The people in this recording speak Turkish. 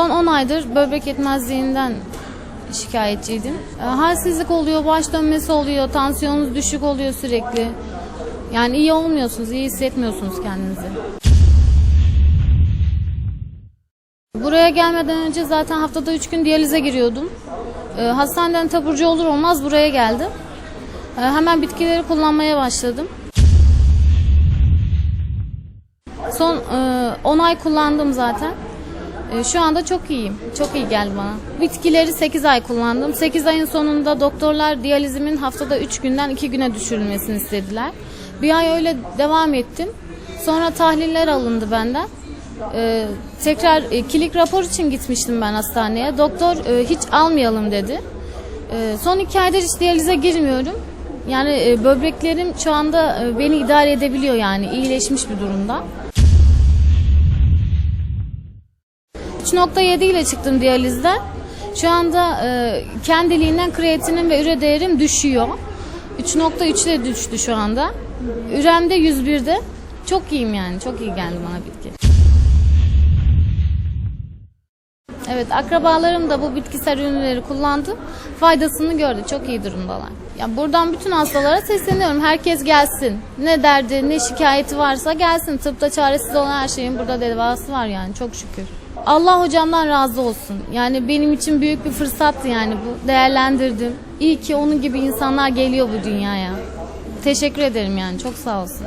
aydır böbrek yetmezliğinden şikayetçiydim. E, Halsizlik oluyor, baş dönmesi oluyor, tansiyonunuz düşük oluyor sürekli. Yani iyi olmuyorsunuz, iyi hissetmiyorsunuz kendinizi. Buraya gelmeden önce zaten haftada 3 gün diyalize giriyordum. E, hastaneden taburcu olur olmaz buraya geldim. E, hemen bitkileri kullanmaya başladım. Son e, 10 ay kullandım zaten. E, şu anda çok iyiyim. Çok iyi geldi bana. Bitkileri 8 ay kullandım. 8 ayın sonunda doktorlar diyalizimin haftada 3 günden 2 güne düşürülmesini istediler. Bir ay öyle devam ettim. Sonra tahliller alındı benden. E, tekrar e, kilik rapor için gitmiştim ben hastaneye. Doktor e, hiç almayalım dedi. E, son 2 aydır hiç diyalize girmiyorum. Yani e, böbreklerim şu anda e, beni idare edebiliyor yani iyileşmiş bir durumda. 3.7 ile çıktım diyalizden. Şu anda e, kendiliğinden kreatinin ve üre değerim düşüyor. 3.3 ile düştü şu anda. Üremde 101'de. Çok iyiyim yani. Çok iyi geldi bana bitki. Evet akrabalarım da bu bitkisel ürünleri kullandı. Faydasını gördü. Çok iyi durumdalar. Ya buradan bütün hastalara sesleniyorum. Herkes gelsin. Ne derdi, ne şikayeti varsa gelsin. Tıpta çaresiz olan her şeyin burada devası var yani çok şükür. Allah hocamdan razı olsun. Yani benim için büyük bir fırsattı yani bu. Değerlendirdim. İyi ki onun gibi insanlar geliyor bu dünyaya. Teşekkür ederim yani. Çok sağ olsun.